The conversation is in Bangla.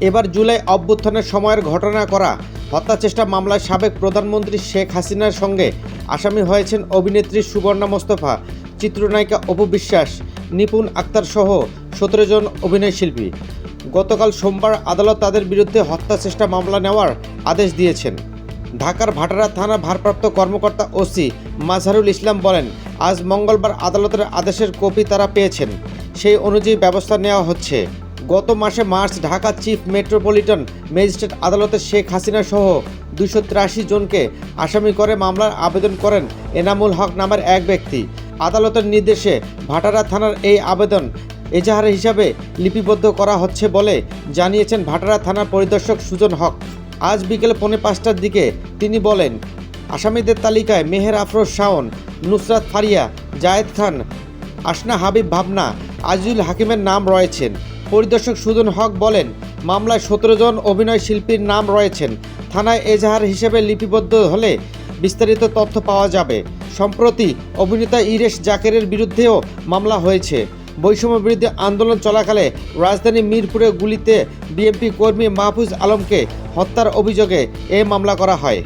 এবার জুলাই অভ্যুত্থানের সময়ের ঘটনা করা। হত্যা চেষ্টা মামলায় সাবেক প্রধানমন্ত্রী শেখ হাসিনার সঙ্গে আসামি হয়েছেন অভিনেত্রী সুবর্ণা মোস্তফা, চিত্রনায়িকা অপু বিশ্বাস, নিপুণ আক্তার সহ সতেরো জন অভিনয়শিল্পী গতকাল সোমবার আদালত তাদের বিরুদ্ধে হত্যা চেষ্টা মামলা নেওয়ার আদেশ দিয়েছেন। ঢাকার ভাটারা থানা ভারপ্রাপ্ত কর্মকর্তা ওসি মাজহারুল ইসলাম বলেন, আজ মঙ্গলবার আদালতের আদেশের কপি তারা পেয়েছেন। সেই অনুযায়ী ব্যবস্থা নেওয়া হচ্ছে। গত মাসে March Dhaka chief metropolitan magistrate আদালতে শেখ হাসিনা সহ দুশো জনকে আসামি করে মামলার আবেদন করেন এনামুল হক নামের এক ব্যক্তি। আদালতের নির্দেশে ভাটারা থানার এই আবেদন এজাহার হিসাবে লিপিবদ্ধ করা হচ্ছে বলে জানিয়েছেন ভাটারা থানার পরিদর্শক সুজন হক। আজ বিকেল পৌনে পাঁচটার দিকে তিনি বলেন, আসামিদের তালিকায় মেহের আফরোজ শাওন, নুসরাত ফারিয়া, জায়েদ খান আসনা হাবিব ভাবনা, আজিজুল হাকিমের নাম রয়েছেন। পরিদর্শক সুজন হক বলেন, মামলায় সতেরো জন অভিনয় শিল্পীর নাম রয়েছেন। থানায় এজাহার হিসেবে লিপিবদ্ধ হলে বিস্তারিত তথ্য পাওয়া যাবে। সম্প্রতি অভিনেতা ইরেশ জাকেরের বিরুদ্ধেও মামলা হয়েছে। বৈষম্য বিরুদ্ধে আন্দোলন চলাকালে রাজধানী মিরপুরে গুলিতে বিএনপি কর্মী মাহফুজ আলমকে হত্যার অভিযোগে এ মামলা করা হয়।